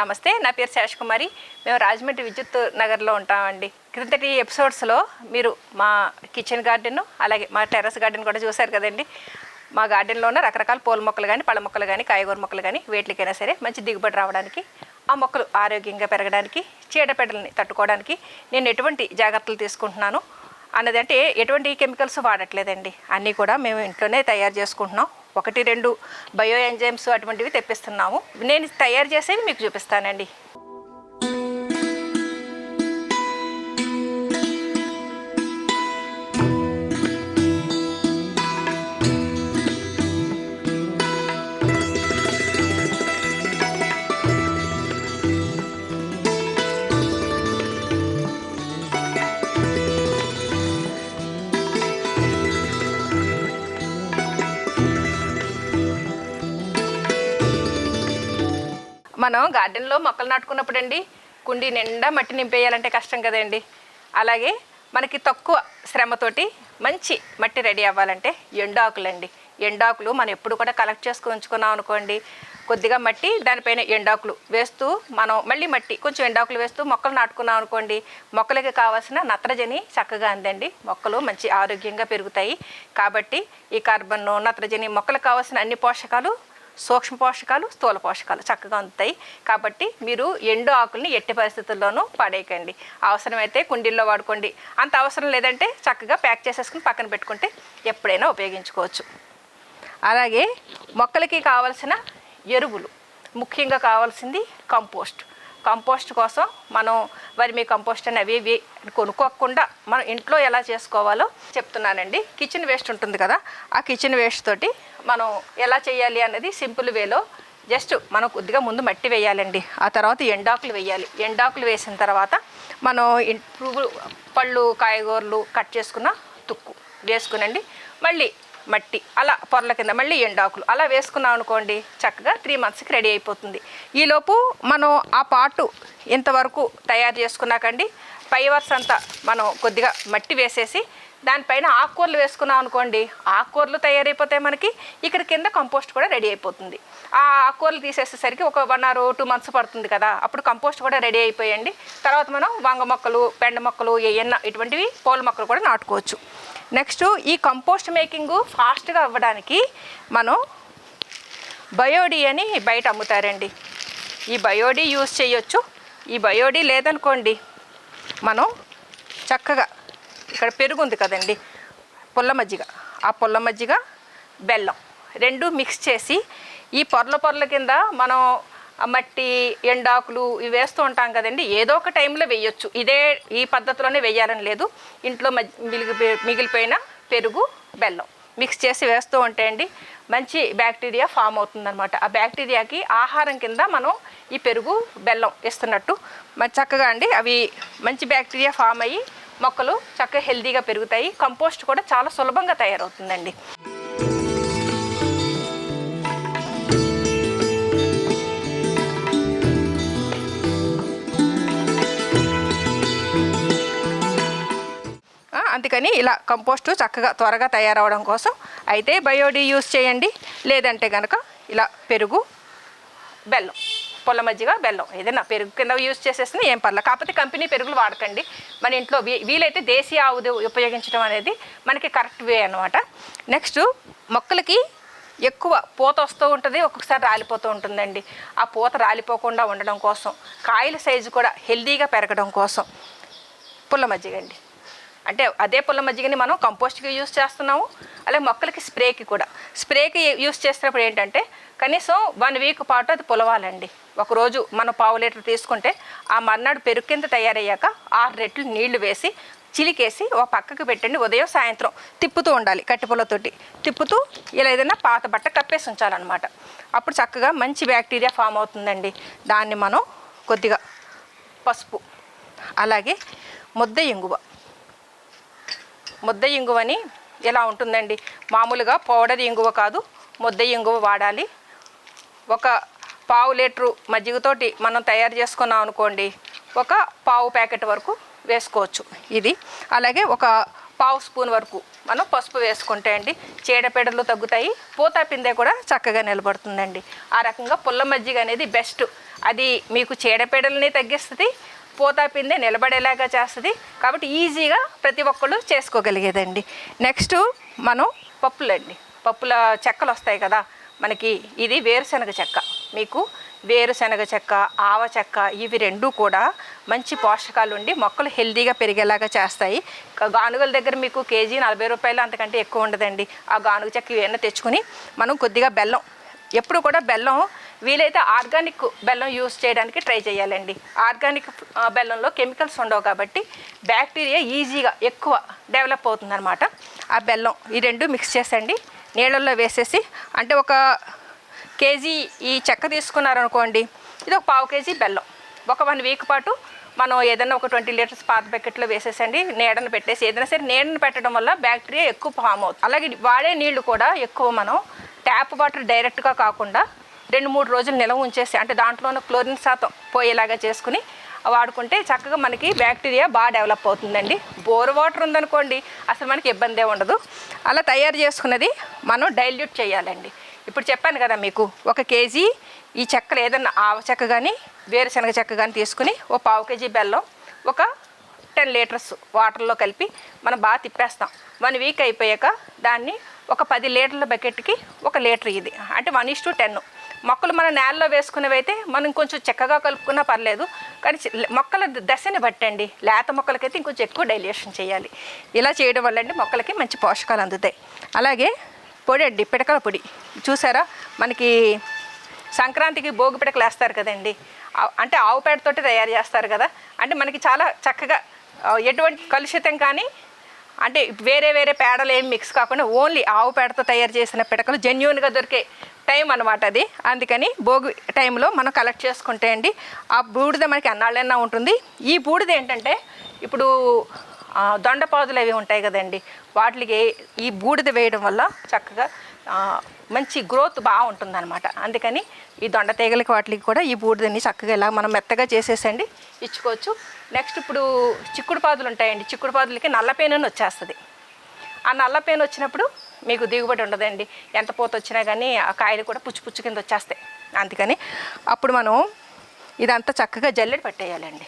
నమస్తే నా పేరు శేషకుమారి మేము రాజమండ్రి విద్యుత్ నగర్లో ఉంటామండి. క్రిందటి ఎపిసోడ్స్లో మీరు మా కిచెన్ గార్డెన్ అలాగే మా టెర్రస్ గార్డెన్ కూడా చూశారు కదండి. మా గార్డెన్లో ఉన్న రకరకాల పూల మొక్కలు కానీ పళ్ళ మొక్కలు కానీ కాయగూర మొక్కలు కానీ వేట్లకైనా సరే మంచి దిగుబడి రావడానికి ఆ మొక్కలు ఆరోగ్యంగా పెరగడానికి చీడపీడల్ని తట్టుకోవడానికి నేను ఎటువంటి జాగ్రత్తలు తీసుకుంటున్నాను? అన్నదంటే ఎటువంటి కెమికల్స్ వాడట్లేదండి. అన్నీ కూడా మేము ఇంట్లోనే తయారు చేసుకుంటున్నాం. ఒకటి రెండు బయో ఎంజైమ్స్ అటువంటివి తెప్పిస్తున్నాము. నేను తయారు చేసేవి మీకు చూపిస్తానండి. మనం గార్డెన్లో మొక్కలు నాటుకున్నప్పుడు అండి కుండీ నిండా మట్టి నింపేయాలంటే కష్టం కదండి. అలాగే మనకి తక్కువ శ్రమతోటి మంచి మట్టి రెడీ అవ్వాలంటే ఎండాకులండి. ఎండాకులు మనం ఎప్పుడు కూడా కలెక్ట్ చేసుకుని ఉంచుకున్నాం అనుకోండి కొద్దిగా మట్టి దానిపైన ఎండాకులు వేస్తూ మనం మళ్ళీ మట్టి కొంచెం ఎండాకులు వేస్తూ మొక్కలు నాటుకున్నాం అనుకోండి మొక్కలకి కావాల్సిన నత్రజని చక్కగా అందండి. మొక్కలు మంచి ఆరోగ్యంగా పెరుగుతాయి. కాబట్టి ఈ కార్బన్ నత్రజని మొక్కలకు కావాల్సిన అన్ని పోషకాలు సూక్ష్మ పోషకాలు స్థూల పోషకాలు చక్కగా అందుతాయి కాబట్టి మీరు ఎండు ఆకుల్ని ఎట్టి పరిస్థితుల్లోనూ పడేయకండి. అవసరమైతే కుండీల్లో వాడుకోండి. అంత అవసరం లేదంటే చక్కగా ప్యాక్ చేసేసుకుని పక్కన పెట్టుకుంటే ఎప్పుడైనా ఉపయోగించుకోవచ్చు. అలాగే మొక్కలకి కావలసిన ఎరువులు ముఖ్యంగా కావాల్సింది కంపోస్ట్. కంపోస్ట్ కోసం మనం వర్మీ కంపోస్ట్ అని అవి ఇవి కొనుక్కోకుండా మనం ఇంట్లో ఎలా చేసుకోవాలో చెప్తున్నానండి. కిచెన్ వేస్ట్ ఉంటుంది కదా ఆ కిచెన్ వేస్ట్ తోటి మనం ఎలా చేయాలి అన్నది సింపుల్ వేలో జస్ట్ మనం కొద్దిగా ముందు మట్టి వేయాలండి. ఆ తర్వాత ఎండాకులు వేయాలి. ఎండాకులు వేసిన తర్వాత మనం ఇన్- పువ్వు పళ్ళు కాయగూరలు కట్ చేసుకున్న తుక్కు వేసుకునండి. మళ్ళీ మట్టి అలా పొరల కింద మళ్ళీ ఎండాకులు. అలా వేసుకున్నాం అనుకోండి చక్కగా త్రీ మంత్స్కి రెడీ అయిపోతుంది. ఈలోపు మనం ఆ పాటు ఇంతవరకు తయారు చేసుకున్నాకండి పై వరుస అంతా మనం కొద్దిగా మట్టి వేసేసి దానిపైన ఆకుకూరలు వేసుకున్నాం అనుకోండి ఆకుకూరలు తయారైపోతాయి మనకి ఇక్కడ కింద కంపోస్ట్ కూడా రెడీ అయిపోతుంది. ఆ ఆకుకూరలు తీసేసేసరికి ఒక వన్ అవర్ టూ మంత్స్ పడుతుంది కదా అప్పుడు కంపోస్ట్ కూడా రెడీ అయిపోయండి. తర్వాత మనం వంగ మొక్కలు బెండ మొక్కలు ఏయన్నా ఇటువంటివి పూల మొక్కలు కూడా నాటుకోవచ్చు. నెక్స్ట్ ఈ కంపోస్ట్ మేకింగ్ ఫాస్ట్గా అవ్వడానికి మనం బయోడీ అని బయట అమ్ముతారండి. ఈ బయోడీ యూస్ చేయొచ్చు. ఈ బయోడీ లేదనుకోండి మనం చక్కగా ఇక్కడ పెరుగు ఉంది కదండి పుల్ల మజ్జిగ. ఆ పుల్ల మజ్జిగ బెల్లం రెండు మిక్స్ చేసి ఈ పొరల పొరల కింద మనం మట్టి ఎండాకులు ఇవి వేస్తూ ఉంటాం కదండి. ఏదో ఒక టైంలో వేయొచ్చు. ఇదే ఈ పద్ధతిలోనే వేయాలని లేదు. ఇంట్లో మిగిలి మిగిలిపోయిన పెరుగు బెల్లం మిక్స్ చేసి వేస్తూ ఉంటే అండి మంచి బ్యాక్టీరియా ఫామ్ అవుతుందన్నమాట. ఆ బ్యాక్టీరియాకి ఆహారం కింద మనం ఈ పెరుగు బెల్లం ఇస్తున్నట్టు చక్కగా అండి అవి మంచి బ్యాక్టీరియా ఫామ్ అయ్యి మొక్కలు చక్కగా హెల్తీగా పెరుగుతాయి. కంపోస్ట్ కూడా చాలా సులభంగా తయారవుతుందండి. అందుకని ఇలా కంపోస్టు చక్కగా త్వరగా తయారవడం కోసం అయితే బయోడీ యూస్ చేయండి. లేదంటే కనుక ఇలా పెరుగు బెల్లం పొల్ల మజ్జిగ బెల్లం ఏదైనా పెరుగు కింద యూజ్ చేసేసిన ఏం పర్లేదు. కాకపోతే కంపెనీ పెరుగులు వాడకండి. మన ఇంట్లో వీ- వీలైతే దేశీయ ఆవుది ఉపయోగించడం అనేది మనకి కరెక్ట్ వే అనమాట నెక్స్ట్ మొక్కలకి ఎక్కువ పూత వస్తూ ఉంటుంది ఒక్కొక్కసారి రాలిపోతూ ఉంటుందండి. ఆ పూత రాలిపోకుండా ఉండడం కోసం కాయల సైజు కూడా హెల్దీగా పెరగడం కోసం పుల్ల మజ్జిగ అండి. అంటే అదే పుల్ల మజ్జిగని మనం కంపోస్ట్కి యూజ్ చేస్తున్నాము. అలాగే మొక్కలకి స్ప్రేకి కూడా. స్ప్రేకి యూస్ చేసినప్పుడు ఏంటంటే కనీసం వన్ వీక్ పాటు అది పులవాలండి. ఒకరోజు మనం పావు లీటర్ తీసుకుంటే ఆ మర్నాడు పెరుగు కింద తయారయ్యాక ఆరు రెట్లు నీళ్ళు వేసి చిలికేసి ఒక పక్కకు పెట్టండి. ఉదయం సాయంత్రం తిప్పుతూ ఉండాలి కట్టిపుల్లతోటి తిప్పుతూ ఇలా ఏదైనా పాత బట్ట కప్పేసి ఉంచాలన్నమాట. అప్పుడు చక్కగా మంచి బ్యాక్టీరియా ఫామ్ అవుతుందండి. దాన్ని మనం కొద్దిగా పసుపు అలాగే ముద్ద ఇంగువ ముద్ద ఇంగువని ఇలా ఉంటుందండి? మామూలుగా పౌడర్ ఇంగువ కాదు ముద్ద ఇంగువ వాడాలి. ఒక పావు లీటరు మజ్జిగతోటి మనం తయారు చేసుకున్నాం అనుకోండి ఒక పావు ప్యాకెట్ వరకు వేసుకోవచ్చు ఇది. అలాగే ఒక పావు స్పూన్ వరకు మనం పసుపు వేసుకుంటే అండి చీడపీడలు తగ్గుతాయి పూత పిందె కూడా చక్కగా నిలబడుతుందండి. ఆ రకంగా పుల్ల మజ్జిగ అనేది బెస్ట్. అది మీకు చీడపీడలని తగ్గిస్తుంది పూత పిందె నిలబడేలాగా చేస్తుంది. కాబట్టి ఈజీగా ప్రతి ఒక్కళ్ళు చేసుకోగలిగేదండి. నెక్స్ట్ మనం పప్పులండి. పప్పుల చెక్కలు వస్తాయి కదా మనకి ఇది వేరుశనగ చెక్క. మీకు వేరుశనగ చెక్క ఆవ చెక్క ఇవి రెండు కూడా మంచి పోషకాలు ఉండి మొక్కలు హెల్దీగా పెరిగేలాగా చేస్తాయి. గానుగల దగ్గర మీకు కేజీ నలభై రూపాయలు అంతకంటే ఎక్కువ ఉండదండి. ఆ గానుగ చెక్క ఇవన్నీ తెచ్చుకొని మనం కొద్దిగా బెల్లం ఎప్పుడు కూడా బెల్లం వీలైతే ఆర్గానిక్ బెల్లం యూస్ చేయడానికి ట్రై చేయాలండి. ఆర్గానిక్ బెల్లంలో కెమికల్స్ ఉండవు కాబట్టి బ్యాక్టీరియా ఈజీగా ఎక్కువ డెవలప్ అవుతుందన్నమాట. ఆ బెల్లం ఈ రెండు మిక్స్ చేసండి నీళ్ళల్లో వేసేసి అంటే ఒక కేజీ ఈ చెక్క తీసుకున్నారనుకోండి ఇది ఒక పావు కేజీ బెల్లం. ఒక వన్ వీక్ పాటు మనం ఏదైనా ఒక ట్వంటీ లీటర్స్ పాత బకెట్లో వేసేసండి నీడను పెట్టేసి ఏదైనా సరే నీడను పెట్టడం వల్ల బ్యాక్టీరియా ఎక్కువ ఫామ్ అవుతుంది. అలాగే వాడే నీళ్ళు కూడా ఎక్కువ మనం ట్యాప్ వాటర్ డైరెక్ట్గా కాకుండా రెండు మూడు రోజులు నిల్వ ఉంచేసి అంటే దాంట్లో ఉన్న క్లోరిన్ శాతం పోయేలాగా చేసుకుని వాడుకుంటే చక్కగా మనకి బ్యాక్టీరియా బాగా డెవలప్ అవుతుందండి. బోర్ వాటర్ ఉందనుకోండి అసలు మనకి ఇబ్బందే ఉండదు. అలా తయారు చేసుకున్నది మనం డైల్యూట్ చేయాలండి. ఇప్పుడు చెప్పాను కదా మీకు ఒక కేజీ ఈ చెక్కలు ఏదన్నా ఆవ చెక్క కానీ వేరుశనగ చెక్క కానీ తీసుకుని ఓ పావు కేజీ బెల్లం ఒక టెన్ లీటర్స్ వాటర్లో కలిపి మనం బాగా తిప్పేస్తాం. వన్ వీక్ అయిపోయాక దాన్ని ఒక పది లీటర్ల బకెట్కి ఒక లీటర్ ఇది అంటే వన్ ఇస్ టు టెన్. మొక్కలు మన నేలలో వేసుకునేవి అయితే మనం కొంచెం చెక్కగా కలుపుకున్నా పర్లేదు కానీ మొక్కల దశని బట్టండి. లేత మొక్కలకైతే ఇంకొంచెం ఎక్కువ డైల్యూషన్ చేయాలి. ఇలా చేయడం వల్ల అండి మొక్కలకి మంచి పోషకాలు అందుతాయి. అలాగే పొడి అండి పిడకల పొడి. చూసారా? మనకి సంక్రాంతికి భోగి పిడకలు వేస్తారు కదండి. అంటే ఆవు పేడతోటి తయారు చేస్తారు కదా. అంటే మనకి చాలా చక్కగా ఎటువంటి కలుషితం కానీ అంటే వేరే వేరే పేడలు ఏం మిక్స్ కాకుండా ఓన్లీ ఆవు పేడతో తయారు చేసిన పిడకలు జెన్యున్గా దొరికే టైం అనమాట అది. అందుకని భోగి టైంలో మనం కలెక్ట్ చేసుకుంటే అండి ఆ బూడిద మనకి అన్నాళ్ళైనా ఉంటుంది. ఈ బూడిద ఏంటంటే ఇప్పుడు దొండపాదులు అవి ఉంటాయి కదండి. వాటికి ఈ బూడిద వేయడం వల్ల చక్కగా మంచి గ్రోత్ బాగుంటుంది అనమాట అందుకని ఈ దొండ తీగలకి వాటికి కూడా ఈ బూడిదని చక్కగా ఇలా మనం మెత్తగా చేసేసండి ఇచ్చుకోవచ్చు. నెక్స్ట్ ఇప్పుడు చిక్కుడు పాదులు ఉంటాయండి. చిక్కుడు పాదులకి నల్లపేనని వచ్చేస్తుంది. ఆ నల్ల పేను వచ్చినప్పుడు మీకు దిగుబడి ఉండదండి. ఎంత పూత వచ్చినా కానీ ఆ కాయలు కూడా పుచ్చు పుచ్చు కింద వచ్చేస్తాయి. అందుకని అప్పుడు మనం ఇదంతా చక్కగా జల్లెడ పట్టేయాలండి.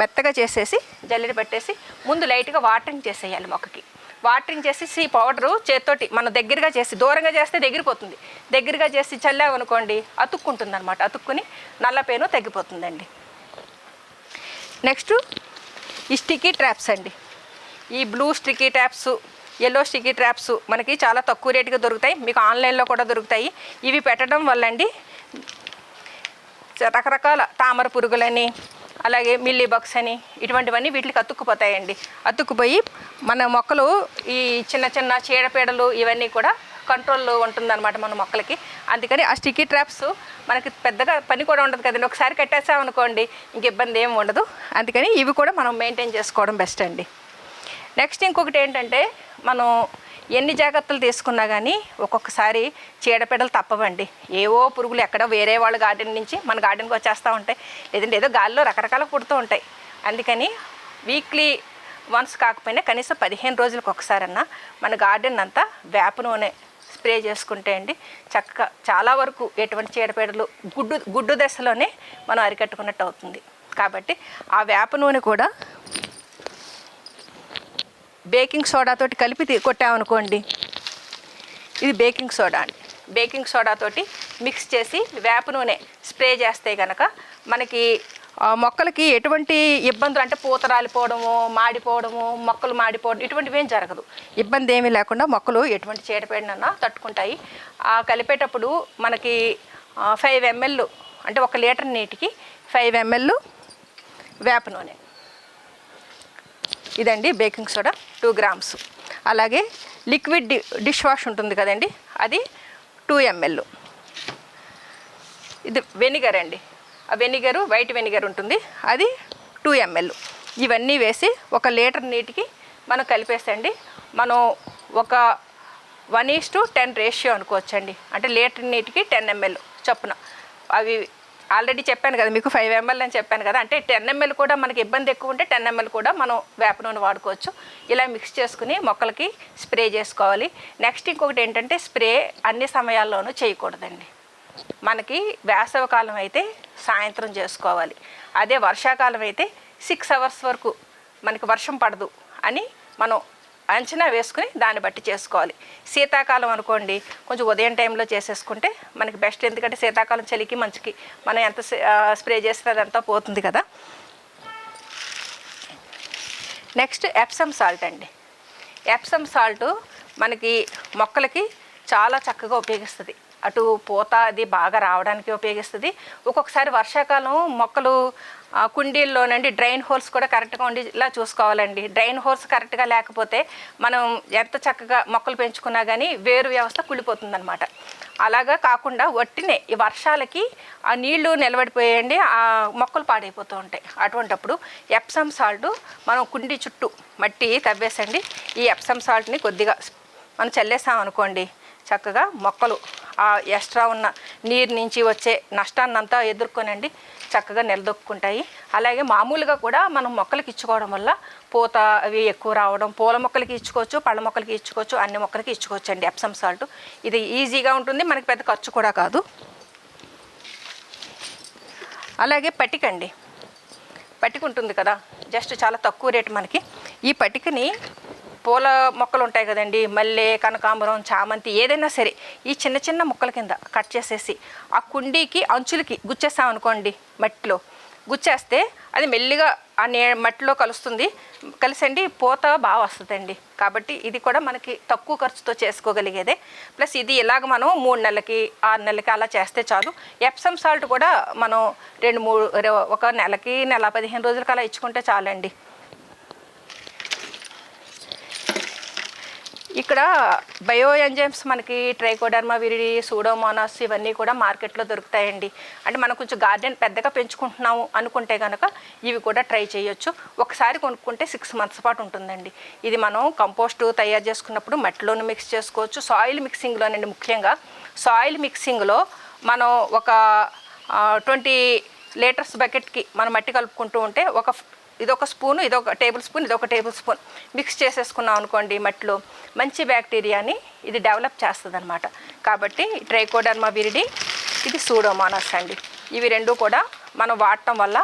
మెత్తగా చేసేసి జల్లెడ పట్టేసి ముందు లైట్గా వాటరింగ్ చేసేయాలి మొక్కకి. వాటరింగ్ చేసేసి ఈ పౌడరు చేత్తోటి మన దగ్గరగా చేసి దూరంగా చేస్తే దగ్గరిపోతుంది. దగ్గరగా చేసి చల్లామనుకోండి అతుక్కుంటుంది అనమాట అతుక్కుని నల్ల పేను తగ్గిపోతుందండి నెక్స్ట్ ఈ స్టిక్కీ ట్రాప్స్ అండి. ఈ blue sticky traps yellow sticky traps మనకి చాలా తక్కువ రేటుగా దొరుకుతాయి. మీకు ఆన్లైన్లో కూడా దొరుకుతాయి. ఇవి పెట్టడం వల్ల అండి రకరకాల తామర పురుగులని అలాగే మిల్లీ బక్స్ అని ఇటువంటివన్నీ వీటికి అతుక్కుపోతాయండి. అతుక్కుపోయి మన మొక్కలు ఈ చిన్న చిన్న చీడపీడలు ఇవన్నీ కూడా కంట్రోల్లో ఉంటుందన్నమాట మన మొక్కలకి. అందుకని ఆ స్టిక్కీ ట్రాప్స్ మనకి పెద్దగా పని కూడా ఉండదు కదండి. ఒకసారి కట్టేసామనుకోండి ఇంక ఇబ్బంది ఏమి ఉండదు. అందుకని ఇవి కూడా మనం మెయింటైన్ చేసుకోవడం బెస్ట్ అండి. నెక్స్ట్ ఇంకొకటి ఏంటంటే మనం ఎన్ని జాగ్రత్తలు తీసుకున్నా కానీ ఒక్కొక్కసారి చీడపీడలు తప్పవండి. ఏవో పురుగులు ఎక్కడో వేరే వాళ్ళ గార్డెన్ నుంచి మన గార్డెన్కి వచ్చేస్తూ ఉంటాయి. లేదంటే ఏదో గాలిలో రకరకాల పుడుతూ ఉంటాయి. అందుకని వీక్లీ వన్స్ కాకపోయినా కనీసం పదిహేను రోజులకు ఒకసారన్నా మన గార్డెన్ అంతా వేప నూనె స్ప్రే చేసుకుంటే అండి చక్కగా చాలా వరకు ఎటువంటి చీడపీడలు గుడ్డు గుడ్డు దశలోనే మనం అరికట్టుకున్నట్టు అవుతుంది. కాబట్టి ఆ వేప నూనె కూడా బేకింగ్ సోడాతోటి కలిపి కొట్టామనుకోండి. ఇది బేకింగ్ సోడా అండి. బేకింగ్ సోడాతోటి మిక్స్ చేసి వేప నూనె స్ప్రే చేస్తే కనుక మనకి మొక్కలకి ఎటువంటి ఇబ్బందులు అంటే పూత రాలిపోవడము మాడిపోవడము మొక్కలు మాడిపోవడం ఇటువంటివి ఏం జరగదు. ఇబ్బంది ఏమీ లేకుండా మొక్కలు ఎటువంటి చీడపేడినన్నా తట్టుకుంటాయి. ఆ కలిపేటప్పుడు మనకి ఫైవ్ ఎంఎల్ అంటే ఒక లీటర్ నీటికి ఫైవ్ ఎంఎల్ వేప నూనె. ఇదండి బేకింగ్ సోడా టూ గ్రామ్స్. అలాగే లిక్విడ్ డి డిష్ వాష్ ఉంటుంది కదండి అది టూ ఎంఎల్. ఇది వెనిగర్ అండి. ఆ వెనిగరు వైట్ వెనిగర్ ఉంటుంది అది టూ ఎంఎల్. ఇవన్నీ వేసి ఒక లీటర్ నీటికి మనం కలిపేసండి మనం ఒక one is to ten ratio అనుకోవచ్చండి. అంటే లీటర్ నీటికి టెన్ ఎంఎల్ చొప్పున. అవి ఆల్రెడీ చెప్పాను కదా మీకు ఫైవ్ ఎంఎల్ అని చెప్పాను కదా అంటే టెన్ ఎంఎల్ కూడా మనకి ఇబ్బంది ఎక్కువ ఉంటే టెన్ ఎంఎల్ కూడా మనం వేప నూనె వాడుకోవచ్చు. ఇలా మిక్స్ చేసుకుని మొక్కలకి స్ప్రే చేసుకోవాలి. నెక్స్ట్ ఇంకొకటి ఏంటంటే స్ప్రే అన్ని సమయాల్లోనూ చేయకూడదండి. మనకి వేసవికాలం అయితే సాయంత్రం చేసుకోవాలి. అదే వర్షాకాలం అయితే సిక్స్ అవర్స్ వరకు మనకి వర్షం పడదు అని మనం అంచనా వేసుకుని దాన్ని బట్టి చేసుకోవాలి. శీతాకాలం అనుకోండి కొంచెం ఉదయం టైంలో చేసేసుకుంటే మనకి బెస్ట్. ఎందుకంటే శీతాకాలం చలికి మంచికి మనం ఎంత స్ప్రే చేస్తే అదంతా పోతుంది కదా. నెక్స్ట్ ఎప్సమ్ సాల్ట్ అండి. ఎప్సమ్ సాల్ట్ మనకి మొక్కలకి చాలా చక్కగా ఉపయోగిస్తుంది. అటు పూత అది బాగా రావడానికి ఉపయోగిస్తుంది. ఒక్కొక్కసారి వర్షాకాలం మొక్కలు కుండీల్లోనండి డ్రైన్ హోల్స్ కూడా కరెక్ట్గా ఉండేలా చూసుకోవాలండి. డ్రైన్ హోల్స్ కరెక్ట్గా లేకపోతే మనం ఎంత చక్కగా మొక్కలు పెంచుకున్నా కానీ వేరు వ్యవస్థ కుళ్ళిపోతుందన్నమాట. అలాగా కాకుండా వట్టినే ఈ వర్షాలకి ఆ నీళ్ళు నిలబడిపోయండి ఆ మొక్కలు పాడైపోతూ ఉంటాయి. అటువంటప్పుడు ఎప్సమ్ సాల్ట్ మనం కుండీ చుట్టూ మట్టి తవ్వేసండి. ఈ ఎప్సమ్ సాల్ట్ని కొద్దిగా మనం చల్లేసాం అనుకోండి చక్కగా మొక్కలు ఆ ఎక్స్ట్రా ఉన్న నీరు నుంచి వచ్చే నష్టాన్నంతా ఎదుర్కొనండి. చక్కగా నిలదొక్కుంటాయి. అలాగే మామూలుగా కూడా మనం మొక్కలకి ఇచ్చుకోవడం వల్ల పూత అవి ఎక్కువ రావడం పూల మొక్కలకి ఇచ్చుకోవచ్చు పళ్ళ మొక్కలకి ఇచ్చుకోవచ్చు అన్ని మొక్కలకి ఇచ్చుకోవచ్చు అండి ఎప్సమ్ సాల్ట్ ఇది ఈజీగా ఉంటుంది మనకి పెద్ద ఖర్చు కూడా కాదు. అలాగే పట్టికండి పట్టిక ఉంటుంది కదా జస్ట్ చాలా తక్కువ రేటు మనకి. ఈ పట్టికని పూల మొక్కలు ఉంటాయి కదండి మల్లె కనకాంబరం చామంతి ఏదైనా సరే ఈ చిన్న చిన్న ముక్కల కింద కట్ చేసేసి ఆ కుండీకి అంచులకి గుచ్చేస్తామనుకోండి మట్టిలో. గుచ్చేస్తే అది మెల్లిగా ఆ నే మట్టిలో కలుస్తుంది. కలిసండి పూత బాగా వస్తుందండి. కాబట్టి ఇది కూడా మనకి తక్కువ ఖర్చుతో చేసుకోగలిగేదే. ప్లస్ ఇది ఇలాగ మనం మూడు నెలలకి ఆరు నెలలకి అలా చేస్తే చాలు. ఎప్సమ్ సాల్ట్ కూడా మనం రెండు మూడు ఒక నెలకి నెల పదిహేను రోజులకి అలా ఇచ్చుకుంటే చాలండి. ఇక్కడ బయో ఎంజైమ్స్ మనకి ట్రైకోడర్మా విరిడి సూడోమోనాస్ ఇవన్నీ కూడా మార్కెట్లో దొరుకుతాయండి. అంటే మనం కొంచెం గార్డెన్ పెద్దగా పెంచుకుంటున్నాము అనుకుంటే కనుక ఇవి కూడా ట్రై చేయొచ్చు. ఒకసారి కొనుక్కుంటే సిక్స్ మంత్స్ పాటు ఉంటుందండి. ఇది మనం కంపోస్ట్ తయారు చేసుకున్నప్పుడు మట్టిలోను మిక్స్ చేసుకోవచ్చు. సాయిల్ మిక్సింగ్లోనండి ముఖ్యంగా. సాయిల్ మిక్సింగ్లో మనం ఒక ట్వంటీ లీటర్స్ బకెట్కి మనం మట్టి కలుపుకుంటూ ఉంటే ఒక ఇదొక స్పూన్ ఇదొక టేబుల్ స్పూన్ ఇదొక టేబుల్ స్పూన్. మిక్స్ చేసేసుకున్నాం అనుకోండి మట్టిలో. మంచి బ్యాక్టీరియాని ఇది డెవలప్ చేస్తుంది అనమాట కాబట్టి ట్రైకోడర్మా విరిడి ఇది సూడోమానస్ అండి. ఇవి రెండు కూడా మనం వాడటం వల్ల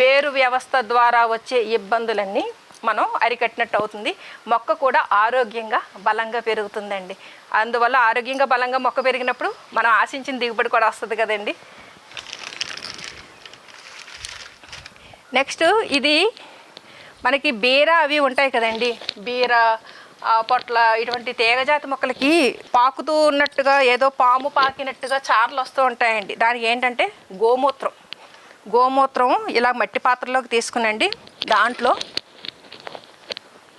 వేరు వ్యవస్థ ద్వారా వచ్చే ఇబ్బందులన్నీ మనం అరికట్టినట్టు అవుతుంది మొక్క కూడా ఆరోగ్యంగా బలంగా పెరుగుతుందండి. అందువల్ల ఆరోగ్యంగా బలంగా మొక్క పెరిగినప్పుడు మనం ఆశించిన దిగుబడి కూడా వస్తుంది కదండి. నెక్స్ట్ ఇది మనకి బీర అవి ఉంటాయి కదండి. బీర పొట్ల ఇటువంటి తీగజాతి మొక్కలకి పాకుతూ ఉన్నట్టుగా ఏదో పాము పాకినట్టుగా చార్లు వస్తూ ఉంటాయండి. దానికి ఏంటంటే గోమూత్రం. గోమూత్రం ఇలా మట్టి పాత్రలోకి తీసుకునండి. దాంట్లో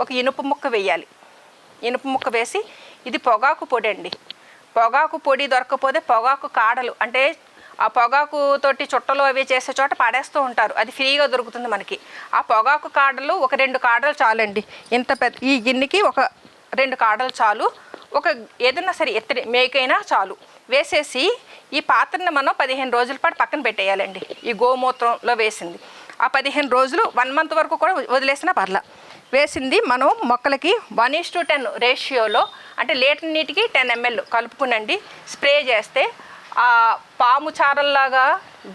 ఒక ఇనుప ముక్క వేయాలి. ఇనుప ముక్క వేసి ఇది పొగాకు పొడి అండి పొగాకు పొడి దొరకకపోతే పొగాకు కాడలు. అంటే ఆ పొగాకు తోటి చుట్టలు అవి చేసే చోట పడేస్తూ ఉంటారు. అది ఫ్రీగా దొరుకుతుంది మనకి. ఆ పొగాకు కాడలు ఒక రెండు కాడలు చాలండి. ఇంత పెద్ద ఈ గిన్నెకి ఒక రెండు కాడలు చాలు. ఒక ఏదైనా సరే ఎత్తడి మేకైనా చాలు. వేసేసి ఈ పాత్రని మనం పదిహేను రోజుల పాటు పక్కన పెట్టేయాలండి. ఈ గోమూత్రంలో వేసింది. ఆ పదిహేను రోజులు వన్ మంత్ వరకు కూడా వదిలేసినా పర్లా. వేసింది మనం మొక్కలకి వన్ ఈస్ టు టెన్ రేషియోలో అంటే లీటర్ నీటికి టెన్ ఎంఎల్ కలుపుకునండి. స్ప్రే చేస్తే ఆ పాము చారల్లాగా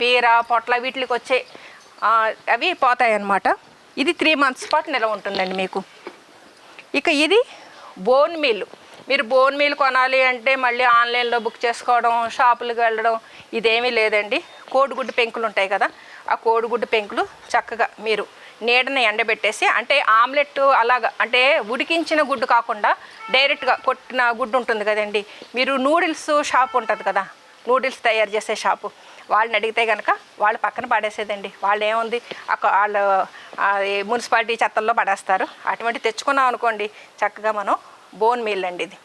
బీర పొట్ల వీటికి వచ్చే అవి పోతాయి అన్నమాట ఇది త్రీ మంత్స్ పాటు నిలవ ఉంటుందండి మీకు. ఇక ఇది బోన్ మీల్ మీరు బోన్ మీల్ కొనాలి అంటే మళ్ళీ ఆన్లైన్లో బుక్ చేసుకోవడం షాపులకు వెళ్ళడం ఇదేమీ లేదండి. కోడిగుడ్డు పెంకులు ఉంటాయి కదా ఆ కోడిగుడ్డు పెంకులు చక్కగా మీరు నీడని ఎండబెట్టేసి అంటే ఆమ్లెట్ అలాగా అంటే ఉడికించిన గుడ్డు కాకుండా డైరెక్ట్గా కొట్టిన గుడ్డు ఉంటుంది కదండి. మీరు నూడిల్స్ షాప్ ఉంటుంది కదా నూడిల్స్ తయారు చేసే షాపు. వాళ్ళని అడిగితే కనుక వాళ్ళు పక్కన పడేసేదండి. వాళ్ళు ఏముంది అక్క వాళ్ళు మున్సిపాలిటీ చెత్తల్లో పడేస్తారు. అటువంటి తెచ్చుకున్నాం అనుకోండి చక్కగా మనం బోన్ మీల్ అండి ఇది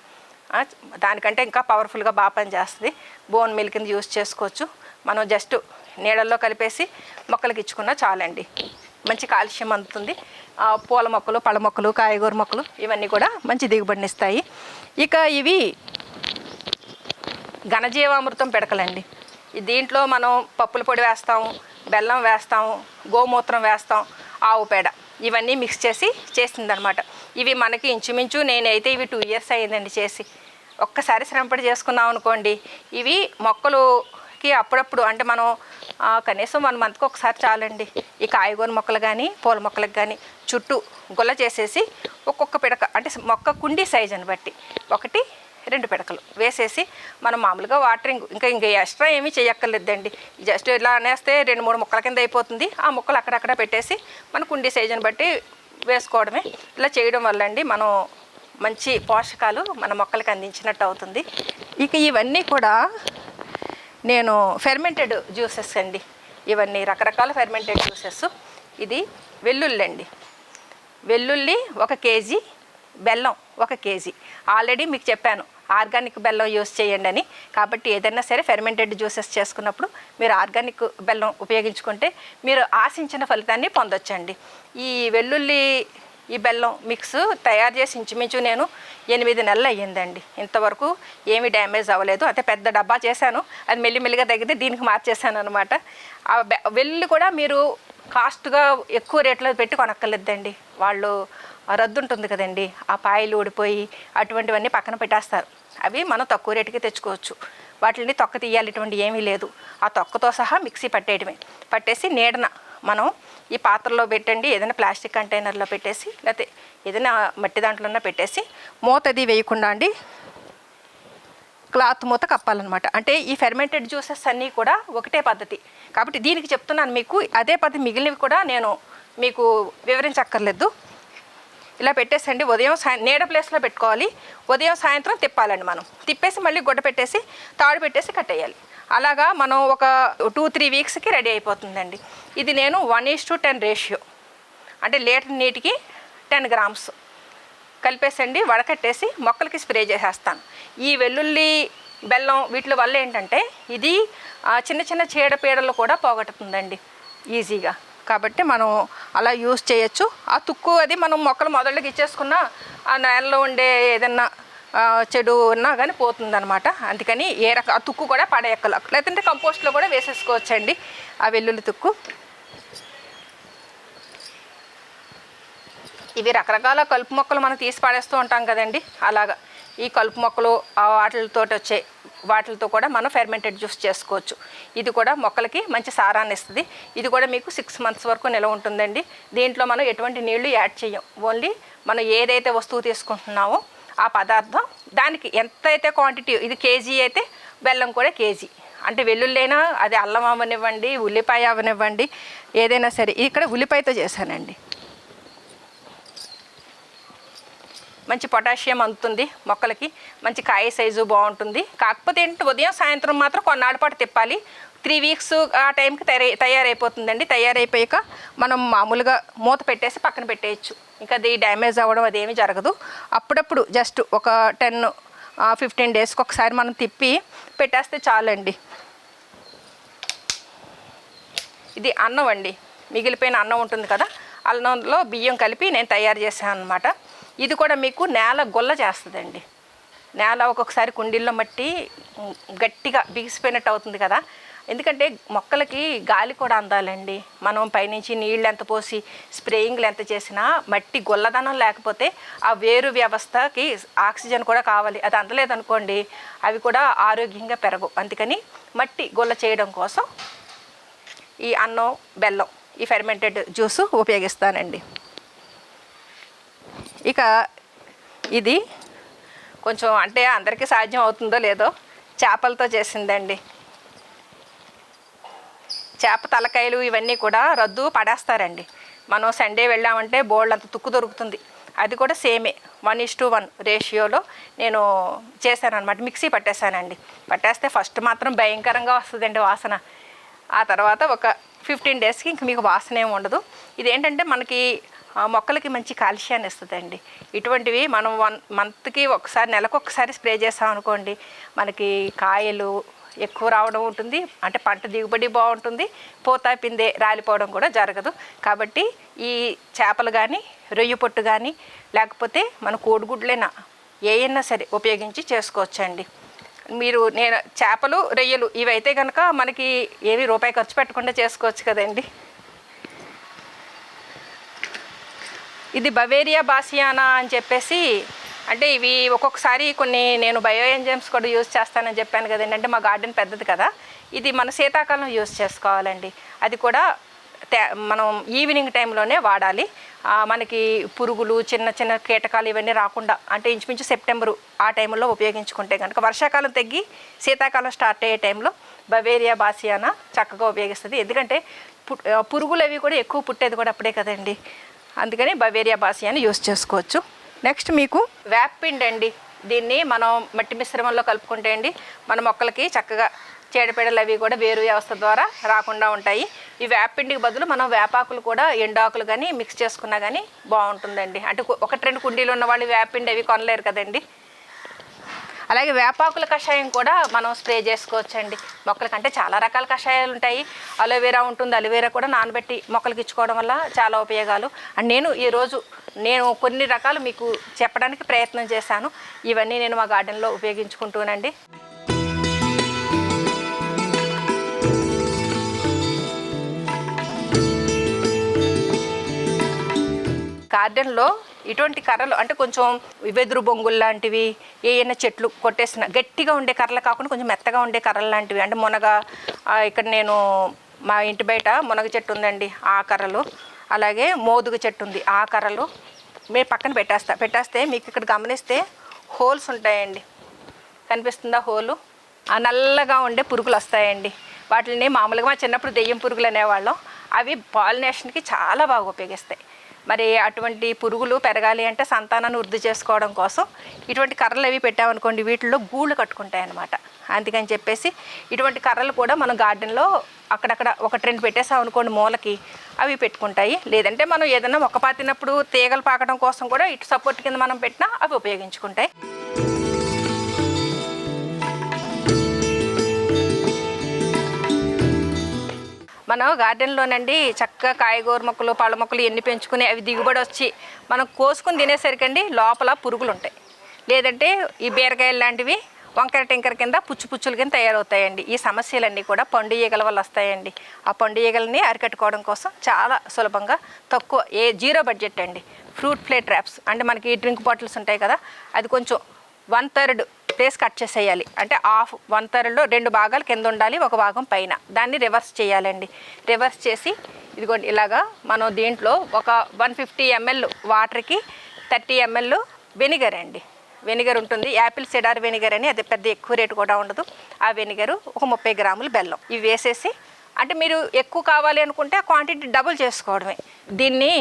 దానికంటే ఇంకా పవర్ఫుల్గా బాగా పనిచేస్తుంది. బోన్ మీల్ కింద యూస్ చేసుకోవచ్చు. మనం జస్ట్ నీళ్ళల్లో కలిపేసి మొక్కలకి ఇచ్చుకున్నా చాలండి. మంచి కాలుష్యం అందుతుంది. పూల మొక్కలు పళ్ళ మొక్కలు కాయగూర మొక్కలు ఇవన్నీ కూడా మంచి దిగుబడినిస్తాయి. ఇక ఇవి ఘనజీవామృతం పిడకలండి. దీంట్లో మనం పప్పుల పొడి వేస్తాం బెల్లం వేస్తాం గోమూత్రం వేస్తాం ఆవు పేడ ఇవన్నీ మిక్స్ చేసి చేసిందనమాట. ఇవి మనకి ఇంచుమించు నేనైతే ఇవి టూ ఇయర్స్ అయ్యిందండి చేసి. ఒక్కసారి శ్రమపడి చేసుకున్నాం అనుకోండి ఇవి మొక్కలుకి అప్పుడప్పుడు అంటే మనం కనీసం వన్ మంత్కి ఒకసారి చాలండి. ఈ కాయగూర మొక్కలు కానీ పూల మొక్కలకు కానీ చుట్టూ గుల్ల చేసేసి ఒక్కొక్క పిడక అంటే మొక్క కుండీ సైజుని బట్టి. ఒకటి రెండు పిడకలు వేసేసి మనం మామూలుగా వాటరింగ్ ఇంకా ఇంకా ఎక్స్ట్రా ఏమీ చేయక్కర్లేదండి జస్ట్ ఇలా అనేస్తే రెండు మూడు ముక్కల కింద అయిపోతుంది. ఆ ముక్కలు అక్కడక్కడ పెట్టేసి మన కుండీ సైజుని బట్టి వేసుకోవడమే. ఇలా చేయడం వల్ల అండి మనం మంచి పోషకాలు మన మొక్కలకు అందించినట్టు అవుతుంది. ఇక ఇవన్నీ కూడా నేను ఫెర్మెంటెడ్ జ్యూసెస్ అండి. ఇవన్నీ రకరకాల ఫెర్మెంటెడ్ జ్యూసెస్. ఇది వెల్లుల్లి అండి. వెల్లుల్లి ఒక కేజీ బెల్లం ఒక కేజీ. ఆల్రెడీ మీకు చెప్పాను ఆర్గానిక్ బెల్లం యూస్ చేయండి అని. కాబట్టి ఏదైనా సరే ఫెర్మెంటెడ్ జ్యూసెస్ చేసుకున్నప్పుడు మీరు ఆర్గానిక్ బెల్లం ఉపయోగించుకుంటే మీరు ఆశించిన ఫలితాన్ని పొందొచ్చండి. ఈ వెల్లుల్లి ఈ బెల్లం మిక్స్ తయారు చేసి ఇంచుమించు నేను ఎనిమిది నెలలు అయ్యిందండి. ఇంతవరకు ఏమి డ్యామేజ్ అవ్వలేదు. అయితే పెద్ద డబ్బా చేశాను. అది మెల్లిమెల్లిగా తగ్గితే దీనికి మార్చేసాను అనమాట ఆ వెల్లుల్లి కూడా మీరు కాస్ట్గా ఎక్కువ రేట్లో పెట్టి కొనక్కర్లేదండి. వాళ్ళు రద్దు ఉంటుంది కదండి. ఆ పాయలు ఊడిపోయి అటువంటివన్నీ పక్కన పెట్టేస్తారు. అవి మనం తక్కువ రేటుకి తెచ్చుకోవచ్చు. వాటిని తొక్క తీయాలి ఇటువంటి ఏమీ లేదు. ఆ తొక్కతో సహా మిక్సీ పట్టేయడమే. పట్టేసి నీడన మనం ఈ పాత్రలో పెట్టండి ఏదైనా ప్లాస్టిక్ కంటైనర్లో పెట్టేసి లేకపోతే ఏదైనా మట్టి దాంట్లోనే పెట్టేసి మూతది వేయకుండా అండి క్లాత్ మూత కప్పాలన్నమాట. అంటే ఈ ఫెర్మెంటెడ్ జ్యూసెస్ అన్నీ కూడా ఒకటే పద్ధతి. కాబట్టి దీనికి చెప్తున్నాను మీకు అదే పద్ధతి మిగిలినవి కూడా నేను మీకు వివరించక్కర్లేదు. ఇలా పెట్టేసండి. ఉదయం సాయం నీడ ప్లేస్లో పెట్టుకోవాలి. ఉదయం సాయంత్రం తిప్పాలండి మనం. తిప్పేసి మళ్ళీ గుడ్డ పెట్టేసి తాడు పెట్టేసి కట్టేయాలి. అలాగా మనం ఒక టూ త్రీ వీక్స్కి రెడీ అయిపోతుందండి. ఇది నేను one is to ten ratio. అంటే లీటర్ నీటికి టెన్ గ్రామ్స్. కలిపేసండి వడకట్టేసి మొక్కలకి స్ప్రే చేసేస్తాను. ఈ వెల్లుల్లి బెల్లం వీటి వల్ల ఏంటంటే ఇది చిన్న చిన్న చీడపీడలు కూడా పోగొట్టుతుందండి. ఈజీగా. కాబట్టి మనం అలా యూస్ చేయొచ్చు. ఆ తుక్కు అది మనం మొక్కలు మొదళ్ళకి ఇచ్చేసుకున్న ఆ నేలలో ఉండే ఏదన్నా చెడు ఉన్నా కానీ పోతుందన్నమాట. అందుకని ఏ రక ఆ తుక్కు కూడా పడేయక్కల లేదంటే కంపోస్ట్లో కూడా వేసేసుకోవచ్చండి ఆ వెల్లుల్లి తుక్కు. ఇవి రకరకాల కలుపు మొక్కలు మనం తీసి పాడేస్తూ ఉంటాం కదండి. అలాగా ఈ కలుపు మొక్కలు ఆ వాటితో వచ్చే వాటితో కూడా మనం ఫెర్మెంటెడ్ జ్యూస్ చేసుకోవచ్చు. ఇది కూడా మొక్కలకి మంచి సారాన్ని ఇస్తుంది. ఇది కూడా మీకు సిక్స్ మంత్స్ వరకు నిలవ ఉంటుందండి. దీంట్లో మనం ఎటువంటి నీళ్ళు యాడ్ చేయం ఓన్లీ మనం ఏదైతే వస్తువు తీసుకుంటున్నామో ఆ పదార్థం దానికి ఎంత అయితే క్వాంటిటీ ఇది కేజీ అయితే బెల్లం కూడా కేజీ. అంటే వెల్లుల్లైనా అది అల్లం అవనివ్వండి ఉల్లిపాయ అవనివ్వండి ఏదైనా సరే. ఇక్కడ ఉల్లిపాయతో చేశానండి. మంచి పొటాషియం అందుతుంది మొక్కలకి మంచి కాయ సైజు బాగుంటుంది. కాకపోతే ఏంటంటే ఉదయం సాయంత్రం మాత్రం కొన్నాళ్ళ పాటు తిప్పాలి. త్రీ వీక్స్ ఆ టైంకి తయారై తయారైపోతుందండి. తయారైపోయాక మనం మామూలుగా మూత పెట్టేసి పక్కన పెట్టేయచ్చు. ఇంకా అది డ్యామేజ్ అవ్వడం అదేమీ జరగదు. అప్పుడప్పుడు జస్ట్ ఒక టెన్ ఫిఫ్టీన్ డేస్కి ఒకసారి మనం తిప్పి పెట్టేస్తే చాలండి. ఇది అన్నం అండి. మిగిలిపోయిన అన్నం ఉంటుంది కదా అన్నంలో బియ్యం కలిపి నేను తయారు చేశాను అనమాట ఇది కూడా మీకు నేల గొల్ల చేస్తుందండి. నేల ఒక్కొక్కసారి కుండీల్లో మట్టి గట్టిగా బిగిసిపోయినట్టు అవుతుంది కదా. ఎందుకంటే మొక్కలకి గాలి కూడా అందాలండి. మనం పైనుంచి నీళ్ళు ఎంత పోసి స్ప్రేయింగ్లు ఎంత చేసినా మట్టి గొల్లదనం లేకపోతే ఆ వేరు వ్యవస్థకి ఆక్సిజన్ కూడా కావాలి. అది అందలేదనుకోండి అవి కూడా ఆరోగ్యంగా పెరగవు. అందుకని మట్టి గొల్ల చేయడం కోసం ఈ అన్నం బెల్లం ఈ ఫెర్మెంటెడ్ జ్యూస్ ఉపయోగిస్తానండి. ఇక ఇది కొంచెం అంటే అందరికీ సాధ్యం అవుతుందో లేదో చేపలతో చేసిందండి. చేప తలకాయలు ఇవన్నీ కూడా రద్దు పడేస్తారండి. మనం సండే వెళ్ళామంటే బోల్డ్ అంత తుక్కు దొరుకుతుంది. అది కూడా సేమే. వన్ ఇస్ టు వన్ రేషియోలో నేను చేశాననమాట మిక్సీ పట్టేశానండి. పట్టేస్తే ఫస్ట్ మాత్రం భయంకరంగా వస్తుందండి వాసన. ఆ తర్వాత ఒక ఫిఫ్టీన్ డేస్కి ఇంక మీకు వాసన ఏమి ఉండదు. ఇదేంటంటే మనకి మొక్కలకి మంచి కాల్షియాన్ని ఇస్తుందండి. ఇటువంటివి మనం వన్ మంత్కి ఒకసారి నెలకు ఒకసారి స్ప్రే చేసాం అనుకోండి మనకి కాయలు ఎక్కువ రావడం ఉంటుంది. అంటే పంట దిగుబడి బాగుంటుంది. పోతా పిందే రాలిపోవడం కూడా జరగదు. కాబట్టి ఈ చేపలు కానీ రొయ్య పొట్టు కానీ లేకపోతే మన కోడిగుడ్లైనా ఏయన్నా సరే ఉపయోగించి చేసుకోవచ్చండి. మీరు నేను చేపలు రొయ్యలు ఇవైతే కనుక మనకి ఏమి రూపాయి ఖర్చు పెట్టకుండా చేసుకోవచ్చు కదండి. ఇది బవేరియా బాసియానా అని చెప్పేసి అంటే ఇవి ఒక్కొక్కసారి కొన్ని నేను బయో ఎంజైమ్స్ కూడా యూజ్ చేస్తానని చెప్పాను కదండి. అంటే మా గార్డెన్ పెద్దది కదా. ఇది మన శీతాకాలం యూజ్ చేసుకోవాలండి. అది కూడా మనం ఈవినింగ్ టైంలోనే వాడాలి. మనకి పురుగులు చిన్న చిన్న కీటకాలు ఇవన్నీ రాకుండా అంటే ఇంచుమించు సెప్టెంబరు ఆ టైంలో ఉపయోగించుకుంటే కనుక వర్షాకాలం తగ్గి శీతాకాలం స్టార్ట్ అయ్యే టైంలో బవేరియా బాసియానా చక్కగా ఉపయోగిస్తుంది. ఎందుకంటే పురుగులు అవి కూడా ఎక్కువ పుట్టేది కూడా అప్పుడే కదండి. అందుకని బవేరియా బాసియాని యూస్ చేసుకోవచ్చు. నెక్స్ట్ మీకు వేప్పిండి అండి. దీన్ని మనం మట్టి మిశ్రమంలో కలుపుకుంటే అండి మన మొక్కలకి చక్కగా చీడపీడలు అవి కూడా వేరు వ్యవస్థ ద్వారా రాకుండా ఉంటాయి. ఈ వేపిండికి బదులు మనం వేపాకులు కూడా ఎండాకులు కానీ మిక్స్ చేసుకున్నా కానీ బాగుంటుందండి. అంటే ఒకటి రెండు కుండీలు ఉన్న వాళ్ళు వేపిండి అవి కొనలేరు కదండి. అలాగే వేపాకుల కషాయం కూడా మనం స్ప్రే చేసుకోవచ్చండి. మొక్కలకంటే చాలా రకాల కషాయాలు ఉంటాయి. అలోవేరా ఉంటుంది అలోవేరా కూడా నానబెట్టి మొక్కలకి ఇచ్చుకోవడం వల్ల చాలా ఉపయోగాలు. అండ్ నేను ఈరోజు నేను కొన్ని రకాలు మీకు చెప్పడానికి ప్రయత్నం చేశాను. ఇవన్నీ నేను మా గార్డెన్లో ఉపయోగించుకుంటూనండి. గార్డెన్లో ఇటువంటి కర్రలు అంటే కొంచెం వెదురు బొంగులు లాంటివి ఏమైనా చెట్లు కొట్టేసిన గట్టిగా ఉండే కర్రలు కాకుండా కొంచెం మెత్తగా ఉండే కర్రలు లాంటివి. అంటే మునగ ఇక్కడ నేను మా ఇంటి బయట మునగ చెట్టు ఉందండి ఆ కర్రలు. అలాగే మోదుగ చెట్టు ఉంది ఆ కర్రలు మేము పక్కన పెట్టేస్తా. పెట్టేస్తే మీకు ఇక్కడ గమనిస్తే హోల్స్ ఉంటాయండి. కనిపిస్తుందా హోలు? ఆ నల్లగా ఉండే పురుగులు వస్తాయండి. వాటిని మామూలుగా మా చిన్నప్పుడు దెయ్యం పురుగులు అనేవాళ్ళం. అవి పాలినేషన్కి చాలా బాగా ఉపయోగిస్తాయి. మరి అటువంటి పురుగులు పెరగాలి అంటే సంతానాన్ని వృద్ధి చేసుకోవడం కోసం ఇటువంటి కర్రలు అవి పెట్టామనుకోండి వీటిల్లో గూళ్ళు కట్టుకుంటాయి అన్నమాట అందుకని చెప్పేసి ఇటువంటి కర్రలు కూడా మనం గార్డెన్లో అక్కడక్కడ ఒక ట్రెండ్ పెట్టేసాం అనుకోండి మూలకి అవి పెట్టుకుంటాయి. లేదంటే మనం ఏదైనా మొక్క పాతినప్పుడు తీగలు పాకడం కోసం కూడా ఇటు సపోర్ట్ కింద మనం పెట్టినా అవి ఉపయోగించుకుంటాయి. మనం గార్డెన్లోనండి చక్కగా కాయగూర మొక్కలు పళ్ళ మొక్కలు ఎన్ని పెంచుకుని అవి దిగుబడి వచ్చి మనం కోసుకుని తినేసరికండి లోపల పురుగులు ఉంటాయి లేదంటే ఈ బీరకాయలు లాంటివి వంకర టింకర కింద పుచ్చు పుచ్చుల కింద తయారవుతాయండి. ఈ సమస్యలన్నీ కూడా పండు ఈగల వల్ల వస్తాయండి. ఆ పండు ఈగలని అరికట్టుకోవడం కోసం చాలా సులభంగా తక్కువ ఏ జీరో బడ్జెట్ అండి. ఫ్రూట్ ప్లేట్ ట్రాప్స్ అంటే మనకి డ్రింక్ బాటిల్స్ ఉంటాయి కదా అది కొంచెం వన్ థర్డ్ ప్లేస్ కట్ చేసేయాలి. అంటే హాఫ్ వన్ థర్డ్లో రెండు భాగాలు కింద ఉండాలి ఒక భాగం పైన. దాన్ని రివర్స్ చేయాలండి. రివర్స్ చేసి ఇదిగోండి ఇలాగా మనం దీంట్లో ఒక వన్ ఫిఫ్టీ ఎంఎల్ వాటర్కి థర్టీ ఎంఎల్ వెనిగర్ అండి. వెనిగర్ ఉంటుంది. యాపిల్ సిడార్ వెనిగర్ అని అది పెద్ద ఎక్కువ రేటు కూడా ఉండదు. ఆ వెనిగరు ఒక ముప్పై గ్రాములు బెల్లం. ఇవి వేసేసి అంటే మీరు ఎక్కువ కావాలి అనుకుంటే ఆ క్వాంటిటీ డబుల్ చేసుకోవడమే. దీన్ని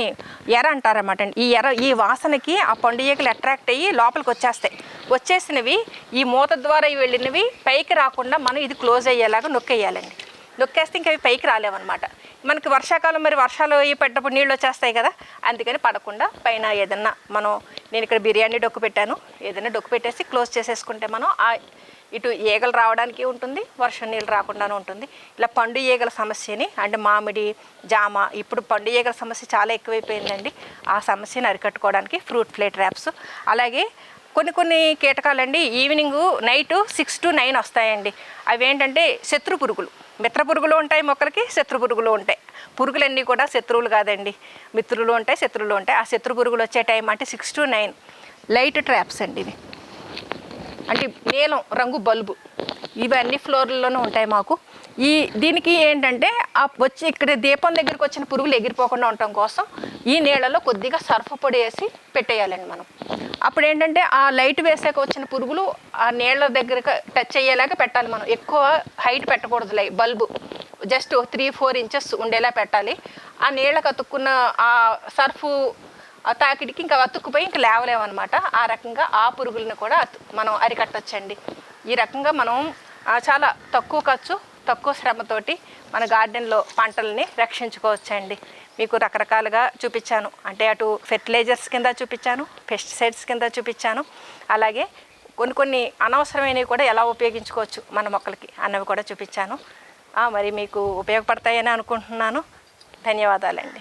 ఎర అంటారన్నమాట. అండి ఈ ఎర ఈ వాసనకి ఆ పండు అట్రాక్ట్ అయ్యి లోపలికి వచ్చేస్తాయి. వచ్చేసినవి ఈ మూత ద్వారా వెళ్ళినవి పైకి రాకుండా మనం ఇది క్లోజ్ అయ్యేలాగా నొక్కేయాలండి. నొక్కేస్తే ఇంకా అవి పైకి రాలేవన్నమాట. మనకి వర్షాకాలం మరి వర్షాలు అయ్యి పడ్డప్పుడు నీళ్ళు వచ్చేస్తాయి కదా అందుకని పడకుండా పైన ఏదన్నా మనం నేను ఇక్కడ బిర్యానీ డొక్కు పెట్టాను. ఏదైనా డొక్కు పెట్టేసి క్లోజ్ చేసేసుకుంటే మనం ఆ ఇటు ఈగలు రావడానికి ఉంటుంది వర్షం నీళ్ళు రాకుండానే ఉంటుంది. ఇలా పండు ఈగల సమస్యని అంటే మామిడి జామ ఇప్పుడు పండు ఈగల సమస్య చాలా ఎక్కువైపోయిందండి. ఆ సమస్యని అరికట్టుకోవడానికి ఫ్రూట్ ఫ్లై ట్రాప్స్ అలాగే కొన్ని కొన్ని కీటకాలండి evening night six to nine వస్తాయండి. అవి ఏంటంటే శత్రు పురుగులు. మిత్ర పురుగులు ఉంటాయి మొక్కలకి శత్రు పురుగులు ఉంటాయి. పురుగులన్నీ కూడా శత్రువులు కాదండి. మిత్రులు ఉంటాయి శత్రువులు ఉంటాయి. ఆ శత్రు పురుగులు వచ్చే టైం అంటే six to nine. Light traps అండి ఇవి. అంటే నీలం రంగు బల్బు. ఇవి అన్ని ఫ్లోర్లలోనూ ఉంటాయి మాకు. ఈ దీనికి ఏంటంటే ఆ వచ్చి ఇక్కడ దీపం దగ్గరికి వచ్చిన పురుగులు ఎగిరిపోకుండా ఉండటం కోసం ఈ నీళ్ళలో కొద్దిగా సర్ఫ్ పొడి వేసి పెట్టేయాలండి మనం. అప్పుడు ఏంటంటే ఆ లైట్ వేసాక వచ్చిన పురుగులు ఆ నీళ్ళ దగ్గరకు టచ్ అయ్యేలాగా పెట్టాలి మనం. ఎక్కువ హైట్ పెట్టకూడదు light bulb. Just three four inches ఉండేలా పెట్టాలి. ఆ నీళ్ళ అతుక్కున్న ఆ సర్ఫు ఆ తాకిడికి ఇంకా అతుక్కుపోయి ఇంకా లేవలేమన్నమాట. ఆ రకంగా ఆ పురుగులను కూడా మనం అరికట్టచ్చండి. ఈ రకంగా మనం చాలా తక్కువ ఖర్చు తక్కువ శ్రమతోటి మన గార్డెన్లో పంటల్ని రక్షించుకోవచ్చండి. మీకు రకరకాలుగా చూపించాను అంటే అటు ఫెర్టిలైజర్స్ కింద చూపించాను పెస్టిసైడ్స్ కింద చూపించాను అలాగే కొన్ని కొన్ని అనవసరమైనవి కూడా ఎలా ఉపయోగించుకోవచ్చు మన మొక్కలకి అన్నవి కూడా చూపించాను మరి మీకు ఉపయోగపడతాయని అనుకుంటున్నాను. ధన్యవాదాలండి.